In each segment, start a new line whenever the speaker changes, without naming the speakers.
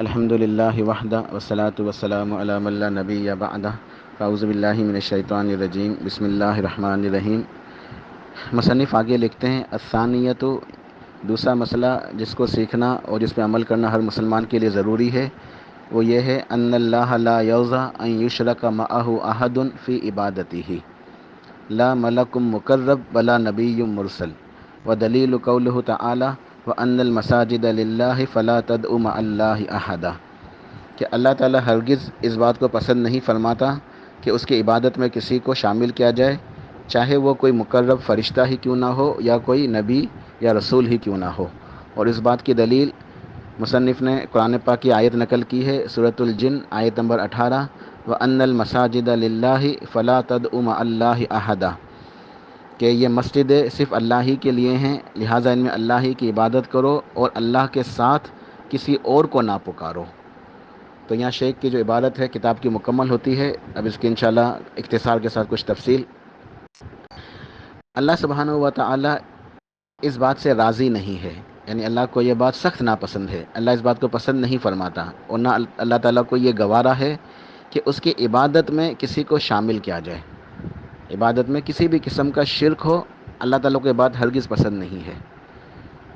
الحمد للہ وحدہ وسلاۃ وسلام علام اللہ نبی بعدہ۔ فاؤز باللہ من الشیطان الرجیم۔ بسم اللہ الرحمن الرحیم۔ مصنف آگے لکھتے ہیں الثانیت دوسرا مسئلہ جس کو سیکھنا اور جس پہ عمل کرنا ہر مسلمان کے لیے ضروری ہے، وہ یہ ہے، ان اللہ لا یوزا ان یشرک معہ احد فی عبادتی لا ملکم مقرب بلا نبی مرسل۔ و دلیل قولہ تعالی و ان المساجد للہ فلا تدعو اللہ احدا کہ اللہ تعالیٰ ہرگز اس بات کو پسند نہیں فرماتا کہ اس کی عبادت میں کسی کو شامل کیا جائے، چاہے وہ کوئی مقرب فرشتہ ہی کیوں نہ ہو یا کوئی نبی یا رسول ہی کیوں نہ ہو۔ اور اس بات کی دلیل مصنف نے قرآن پاک کی آیت نقل کی ہے صورت الجن، آیت نمبر اٹھارہ و ان المساجد للہ فلا تدعو مع اللہ احدا کہ یہ مسجد صرف اللہ ہی کے لیے ہیں، لہٰذا ان میں اللہ ہی کی عبادت کرو اور اللہ کے ساتھ کسی اور کو نہ پکارو۔ تو یہاں شیخ کی جو عبادت ہے، کتاب کی مکمل ہوتی ہے۔ اب اس کی انشاءاللہ اختصار کے ساتھ کچھ تفصیل۔ اللہ سبحانہ و تعالی اس بات سے راضی نہیں ہے یعنی اللہ کو یہ بات سخت ناپسند ہے۔ اللہ اس بات کو پسند نہیں فرماتا اور نہ اللہ تعالیٰ کو یہ گوارا ہے کہ اس کی عبادت میں کسی کو شامل کیا جائے۔ عبادت میں کسی بھی قسم کا شرک ہو، اللہ تعالیٰ کو یہ بات ہرگز پسند نہیں ہے۔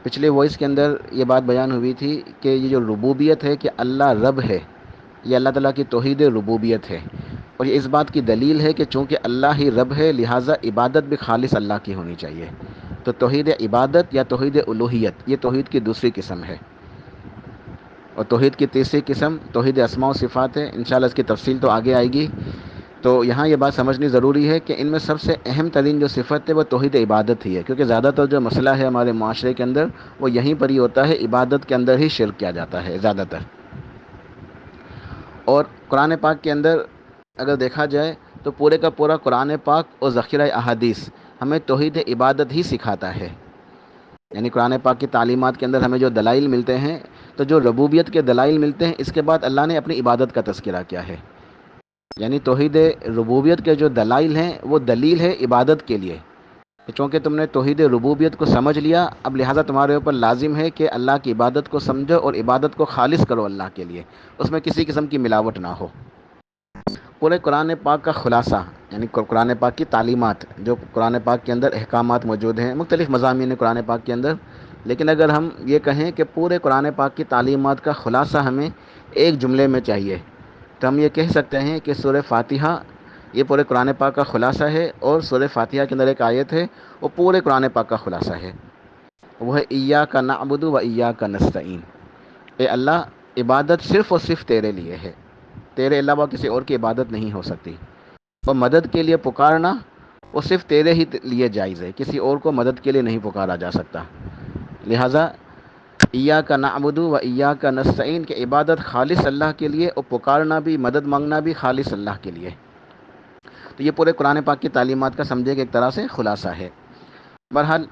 پچھلے وائس کے اندر یہ بات بیان ہوئی تھی کہ یہ جو ربوبیت ہے کہ اللہ رب ہے، یہ اللہ تعالیٰ کی توحید ربوبیت ہے۔ اور یہ اس بات کی دلیل ہے کہ چونکہ اللہ ہی رب ہے، لہٰذا عبادت بھی خالص اللہ کی ہونی چاہیے۔ تو توحید عبادت یا توحید الوحیت یہ توحید کی دوسری قسم ہے۔ اور توحید کی تیسری قسم توحید اسماء و صفات ہے۔ انشاءاللہ اس کی تفصیل تو آگے آئے گی۔ تو یہاں یہ بات سمجھنی ضروری ہے کہ ان میں سب سے اہم ترین جو صفت ہے وہ توحید عبادت ہی ہے، کیونکہ زیادہ تر جو مسئلہ ہے ہمارے معاشرے کے اندر وہ یہیں پر ہی ہوتا ہے، عبادت کے اندر ہی شرک کیا جاتا ہے زیادہ تر۔ اور قرآن پاک کے اندر اگر دیکھا جائے تو پورے کا پورا قرآن پاک اور ذخیرہ احادیث ہمیں توحید عبادت ہی سکھاتا ہے۔ یعنی قرآن پاک کی تعلیمات کے اندر ہمیں جو دلائل ملتے ہیں، تو جو ربوبیت کے دلائل ملتے ہیں، اس کے بعد اللہ نے اپنی عبادت کا تذکرہ کیا ہے۔ یعنی توحید ربوبیت کے جو دلائل ہیں، وہ دلیل ہے عبادت کے لیے۔ چونکہ تم نے توحید ربوبیت کو سمجھ لیا، اب لہٰذا تمہارے اوپر لازم ہے کہ اللہ کی عبادت کو سمجھو اور عبادت کو خالص کرو اللہ کے لیے۔ اس میں کسی قسم کی ملاوٹ نہ ہو۔ پورے قرآن پاک کا خلاصہ یعنی قرآن پاک کی تعلیمات، جو قرآن پاک کے اندر احکامات موجود ہیں، مختلف مضامین قرآن پاک کے اندر۔ لیکن اگر ہم یہ کہیں کہ پورے قرآن پاک کی تعلیمات کا خلاصہ ہمیں ایک جملے میں چاہیے تو ہم یہ کہہ سکتے ہیں کہ سورہ فاتحہ یہ پورے قرآن پاک کا خلاصہ ہے اور سورہ فاتحہ کے اندر ایک آیت ہے، وہ پورے قرآن پاک کا خلاصہ ہے۔ وہ ہے ایا کا نعبد و ایا کا نستعین اے اللہ، عبادت صرف اور صرف تیرے لیے ہے۔ تیرے علاوہ کسی اور کی عبادت نہیں ہو سکتی۔ اور مدد کے لیے پکارنا، وہ صرف تیرے ہی لیے جائز ہے۔ کسی اور کو مدد کے لیے نہیں پکارا جا سکتا۔ لہٰذا ایا کا نعبد و ایا کا نستعین، کہ عبادت خالص اللہ کے لیے، اور پکارنا بھی، مدد مانگنا بھی خالص اللہ کے لیے۔ تو یہ پورے قرآن پاک کی تعلیمات کا سمجھے کہ ایک طرح سے خلاصہ ہے۔ بہرحال،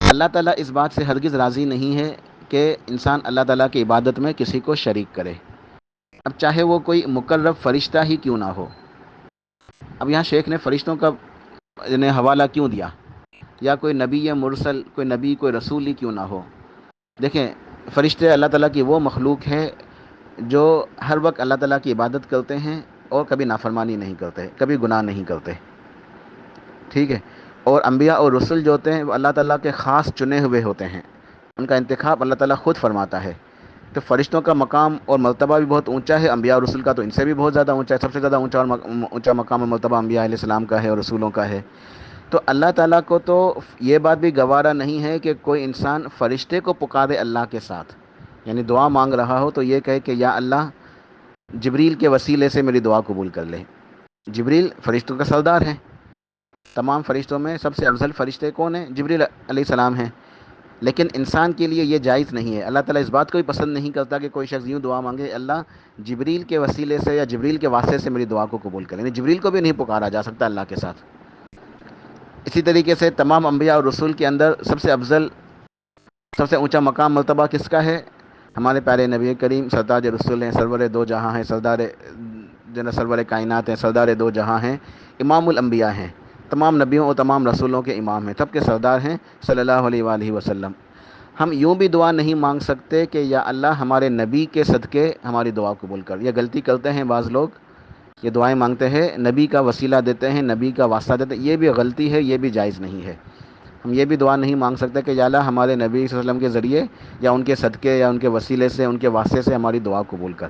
اللہ تعالیٰ اس بات سے ہرگز راضی نہیں ہے کہ انسان اللہ تعالیٰ کی عبادت میں کسی کو شریک کرے۔ اب چاہے وہ کوئی مقرب فرشتہ ہی کیوں نہ ہو۔ اب یہاں شیخ نے فرشتوں کا نے حوالہ کیوں دیا؟ یا کوئی نبی یا مرسل، کوئی نبی، کوئی رسول ہی کیوں نہ ہو؟ دیکھیں، فرشتے اللہ تعالیٰ کی وہ مخلوق ہے جو ہر وقت اللہ تعالیٰ کی عبادت کرتے ہیں اور کبھی نافرمانی نہیں کرتے، کبھی گناہ نہیں کرتے۔ ٹھیک ہے؟ اور انبیاء اور رسول جو ہوتے ہیں، وہ اللہ تعالیٰ کے خاص چنے ہوئے ہوتے ہیں۔ ان کا انتخاب اللہ تعالیٰ خود فرماتا ہے۔ تو فرشتوں کا مقام اور مرتبہ بھی بہت اونچا ہے، انبیاء اور رسول کا تو ان سے بھی بہت زیادہ اونچا ہے، سب سے زیادہ اونچا اور اونچا مقام اور مرتبہ انبیاء علیہ السلام کا ہے اور رسولوں کا ہے۔ تو اللہ تعالیٰ کو تو یہ بات بھی گوارا نہیں ہے کہ کوئی انسان فرشتے کو پکارے اللہ کے ساتھ۔ یعنی دعا مانگ رہا ہو تو یہ کہے کہ یا اللہ، جبریل کے وسیلے سے میری دعا قبول کر لے۔ جبریل فرشتوں کا سردار ہیں۔ تمام فرشتوں میں سب سے افضل فرشتے کون ہیں؟ جبریل علیہ السلام ہیں۔ لیکن انسان کے لیے یہ جائز نہیں ہے۔ اللہ تعالیٰ اس بات کو بھی پسند نہیں کرتا کہ کوئی شخص یوں دعا مانگے، اللہ، جبریل کے وسیلے سے یا جبریل کے واسطے سے میری دعا کو قبول کریں یعنی جبریل کو بھی نہیں پکارا جا سکتا اللہ کے ساتھ۔ اسی طریقے سے تمام انبیاء اور رسول کے اندر سب سے افضل، سب سے اونچا مقام مرتبہ کس کا ہے؟ ہمارے پیارے نبی کریم سردار رسول ہیں، سرور دو جہاں ہیں، سردار جن سرور کائنات ہیں، سردار دو جہاں ہیں، امام الانبیاء ہیں۔ تمام نبیوں اور تمام رسولوں کے امام ہیں، سب کے سردار ہیں، صلی اللہ علیہ وآلہ وسلم۔ ہم یوں بھی دعا نہیں مانگ سکتے کہ یا اللہ ہمارے نبی کے صدقے ہماری دعا قبول کر یہ غلطی کرتے ہیں بعض لوگ۔ یہ دعائیں مانگتے ہیں، نبی کا وسیلہ دیتے ہیں، نبی کا واسطہ دیتے ہیں، یہ بھی غلطی ہے، یہ بھی جائز نہیں ہے۔ ہم یہ بھی دعا نہیں مانگ سکتے کہ یا اللہ ہمارے نبی صلی اللہ علیہ وسلم کے ذریعے یا ان کے صدقے یا ان کے وسیلے سے، ان کے واسطے سے ہماری دعا قبول کر۔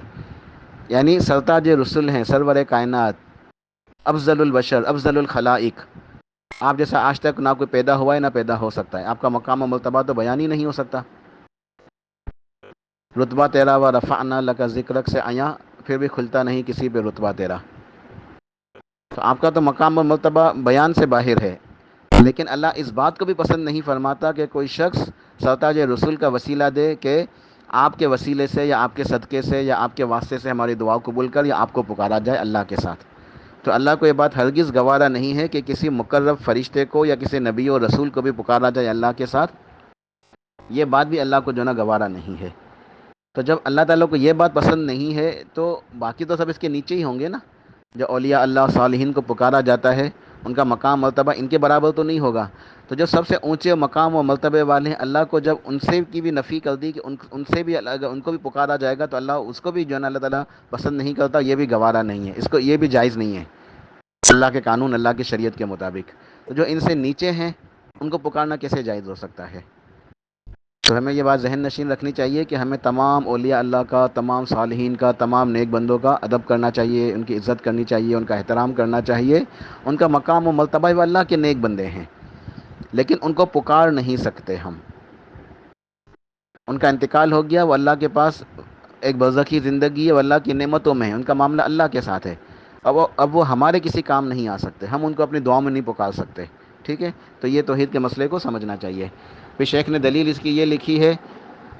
یعنی سرتاج رسول ہیں، سرور کائنات، افضل البشر، افضل الخلائق۔ آپ جیسا آج تک نہ کوئی پیدا ہوا ہے، نہ پیدا ہو سکتا ہے۔ آپ کا مقام و مرتبہ تو بیان ہی نہیں ہو سکتا۔ رتبہ تیرا و رفعنا لکا ذکرک سے آیا پھر بھی کھلتا نہیں، کسی پہ رتبہ تیرا۔ تو آپ کا تو مقام و مرتبہ بیان سے باہر ہے۔ لیکن اللہ اس بات کو بھی پسند نہیں فرماتا کہ کوئی شخص سرتاج رسول کا وسیلہ دے کہ آپ کے وسیلے سے یا آپ کے صدقے سے یا آپ کے واسطے سے ہماری دعا قبول کر یا آپ کو پکارا جائے اللہ کے ساتھ۔ تو اللہ کو یہ بات ہرگز گوارا نہیں ہے کہ کسی مقرب فرشتے کو یا کسی نبی و رسول کو بھی پکارا جائے اللہ کے ساتھ۔ یہ بات بھی اللہ کو جو نا گوارا نہیں ہے۔ تو جب اللہ تعالیٰ کو یہ بات پسند نہیں ہے تو باقی تو سب اس کے نیچے ہی ہوں گے نا؟ جو اولیاء اللہ صالحین کو پکارا جاتا ہے، ان کا مقام، مرتبہ ان کے برابر تو نہیں ہوگا۔ تو جو سب سے اونچے مقام و مرتبے والے ہیں، اللہ کو جب ان سے کی بھی نفی کر دی کہ ان ان سے بھی اللہ ان کو بھی پکارا جائے گا تو اللہ اس کو بھی جو ہے نا اللہ تعالیٰ پسند نہیں کرتا، یہ بھی گوارا نہیں ہے۔ اس کو یہ بھی جائز نہیں ہے۔ اللہ کے قانون، اللہ کی شریعت کے مطابق۔ تو جو ان سے نیچے ہیں، ان کو پکارنا کیسے جائز ہو سکتا ہے؟ تو ہمیں یہ بات ذہن نشین رکھنی چاہیے کہ ہمیں تمام اولیاء اللہ کا، تمام صالحین کا، تمام نیک بندوں کا ادب کرنا چاہیے، ان کی عزت کرنی چاہیے، ان کا احترام کرنا چاہیے، ان کا مقام و مرتبہ و اللہ کے نیک بندے ہیں۔ لیکن ان کو پکار نہیں سکتے ہم۔ ان کا انتقال ہو گیا، وہ اللہ کے پاس ایک برزخی زندگی ہے، وہ اللہ کی نعمتوں میں ہے ان کا معاملہ اللہ کے ساتھ ہے۔ اب وہ اب وہ ہمارے کسی کام نہیں آ سکتے، ہم ان کو اپنی دعاؤں میں نہیں پکار سکتے، ٹھیک ہے؟ تو یہ توحید کے مسئلے کو سمجھنا چاہیے۔ پھر شیخ نے دلیل اس کی یہ لکھی ہے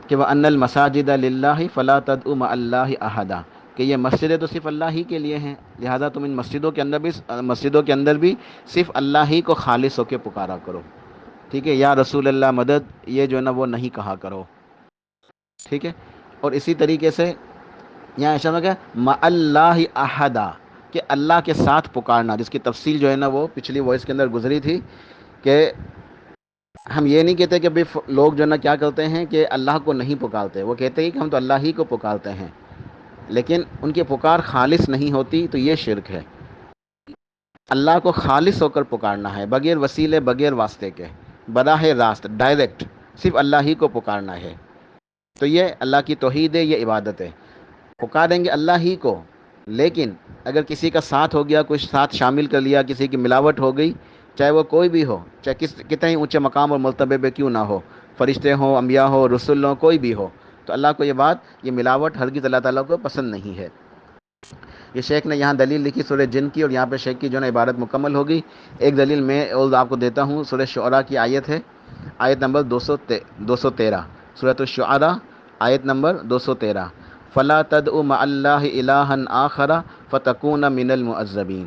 کہ وہ ان المساجد اللہ فلا تدعو اللہ احدہ کہ یہ مسجدیں تو صرف اللہ ہی کے لیے ہیں، لہذا تم ان مسجدوں کے اندر بھی، مسجدوں کے اندر بھی صرف اللہ ہی کو خالص ہو کے پکارا کرو۔ ٹھیک ہے، یا رسول اللہ مدد، یہ جو ہے نا وہ نہیں کہا کرو۔ ٹھیک ہے، اور اسی طریقے سے یہاں ایسا میں کہ اللہ احدہ کہ اللہ کے ساتھ پکارنا، جس کی تفصیل جو ہے نا وہ پچھلی وائس کے اندر گزری تھی کہ ہم یہ نہیں کہتے کہ بھائی لوگ جو ہے نا کیا کرتے ہیں کہ اللہ کو نہیں پکارتے، وہ کہتے ہیں کہ ہم تو اللہ ہی کو پکارتے ہیں، لیکن ان کی پکار خالص نہیں ہوتی تو یہ شرک ہے۔ اللہ کو خالص ہو کر پکارنا ہے، بغیر وسیلے، بغیر واسطے کے، براہ راست ڈائریکٹ صرف اللہ ہی کو پکارنا ہے۔ تو یہ اللہ کی توحید ہے، یہ عبادت ہے۔ پکاریں گے اللہ ہی کو، لیکن اگر کسی کا ساتھ ہو گیا کچھ ساتھ شامل کر لیا، کسی کی ملاوٹ ہو گئی چاہے وہ کوئی بھی ہو، چاہے کس کتنے ہی اونچے مقام اور مرتبے پہ کیوں نہ ہو، فرشتے ہوں، انبیاء ہو رسول ہوں، کوئی بھی ہو۔ تو اللہ کو یہ بات، یہ ملاوٹ ہرگز اللہ تعالیٰ کو پسند نہیں ہے۔ یہ شیخ نے یہاں دلیل لکھی سورہ جن کی، اور یہاں پہ شیخ کی جو ہے عبارت مکمل ہوگی۔ ایک دلیل میں اور آپ کو دیتا ہوں، سورہ شعراء کی آیت ہے، آیت نمبر دو سو دو سو تیرہ۔ صورت الشعراء، آیت نمبر دو سو تیرہ۔ فلا تد ام اللہ الہن آخرا فتکون من المعذبین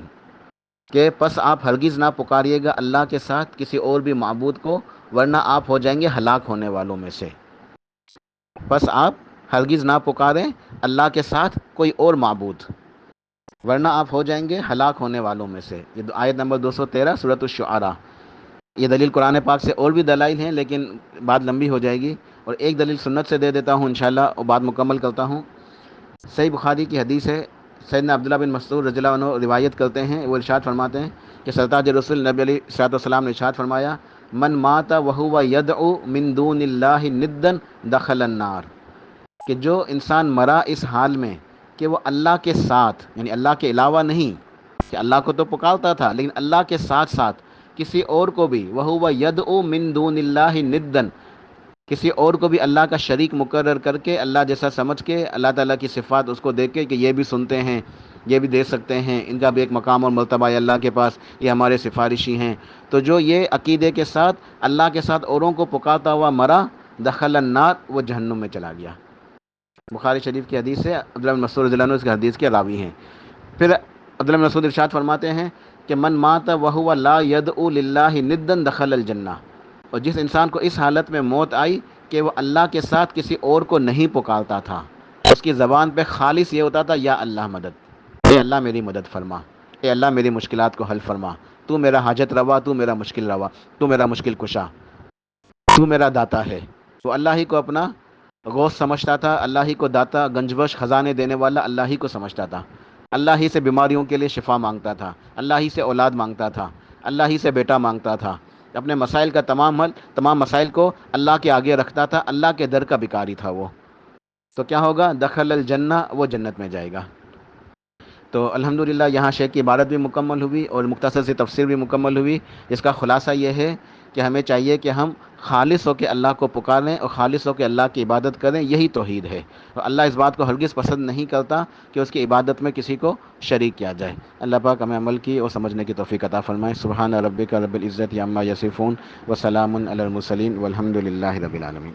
کہ پس آپ ہرگز نہ پکاریے گا اللہ کے ساتھ کسی اور بھی معبود کو، ورنہ آپ ہو جائیں گے ہلاک ہونے والوں میں سے۔ پس آپ ہرگز نہ پکاریں اللہ کے ساتھ کوئی اور معبود۔ ورنہ آپ ہو جائیں گے ہلاک ہونے والوں میں سے۔ یہ آیت نمبر دو سو تیرہ صورت الشعراء۔ یہ دلیل قرآن پاک سے اور بھی دلائل ہیں، لیکن بات لمبی ہو جائے گی۔ اور ایک دلیل سنت سے دے دیتا ہوں انشاءاللہ، اور بات مکمل کرتا ہوں۔ صحیح بخاری کی حدیث ہے سیدنا عبداللہ بن مسعود رضی اللہ عنہ روایت کرتے ہیں، وہ ارشاد فرماتے ہیں کہ سرتاج رسول نبی علی صلاحت والسلام نے ارشاد فرمایا، من ماتا وہو ید او مندون اللہ ندن دخل النار. کہ جو انسان مرا اس حال میں کہ وہ اللہ کے ساتھ یعنی اللہ کے علاوہ نہیں، کہ اللہ کو تو پکارتا تھا، لیکن اللہ کے ساتھ ساتھ کسی اور کو بھی وہ ید او مندون اللہ ندن کسی اور کو بھی اللہ کا شریک مقرر کر کے، اللہ جیسا سمجھ کے، اللہ تعالیٰ کی صفات اس کو دیکھ کے کہ یہ بھی سنتے ہیں، یہ بھی دے سکتے ہیں۔ ان کا بھی ایک مقام اور مرتبہ ہے اللہ کے پاس، یہ ہمارے سفارشی ہیں۔ تو جو یہ عقیدے کے ساتھ، اللہ کے ساتھ اوروں کو پکارتا ہوا مرا، دخل النار، وہ جہنم میں چلا گیا۔ بخاری شریف کی حدیث ہے عبداللہ مسعود عنہ اس کے حدیث کے راوی ہیں۔ پھر عبداللہ مسعود ارشاد فرماتے ہیں کہ من ماتا وہ لا ید اللہ ندن دخل الجنہ۔ اور جس انسان کو اس حالت میں موت آئی کہ وہ اللہ کے ساتھ کسی اور کو نہیں پکارتا تھا، اس کی زبان پہ خالص یہ ہوتا تھا، یا اللہ مدد۔ اے اللہ میری مدد فرما۔ اے اللہ میری مشکلات کو حل فرما۔ تو میرا حاجت روا، تو میرا مشکل روا۔ تو میرا مشکل کشا۔ تو میرا داتا ہے۔ وہ اللہ ہی کو اپنا غوث سمجھتا تھا، اللہ ہی کو داتا گنجبش خزانے دینے والا اللہ ہی کو سمجھتا تھا۔ اللہ ہی سے بیماریوں کے لیے شفا مانگتا تھا۔ اللہ ہی سے اولاد مانگتا تھا۔ اللہ ہی سے بیٹا مانگتا تھا۔ اپنے مسائل کا تمام حل، تمام مسائل کو اللہ کے آگے رکھتا تھا، اللہ کے در کا بکاری تھا وہ۔ تو کیا ہوگا؟ دخل الجنہ، وہ جنت میں جائے گا۔ تو الحمدللہ یہاں شیخ کی عبارت بھی مکمل ہوئی اور مختصر سی تفسیر بھی مکمل ہوئی۔ اس کا خلاصہ یہ ہے کہ ہمیں چاہیے کہ ہم خالص ہو کے اللہ کو پکاریں اور خالص ہو کے اللہ کی عبادت کریں، یہی توحید ہے۔ اور اللہ اس بات کو ہرگز پسند نہیں کرتا کہ اس کی عبادت میں کسی کو شریک کیا جائے۔ اللہ پاک ہمیں عمل کی اور سمجھنے کی توفیق عطا فرمائے۔ سبحان رب کا رب العزت یامہ یسفون و سلام المسلیم و الحمد للہ رب العالمین۔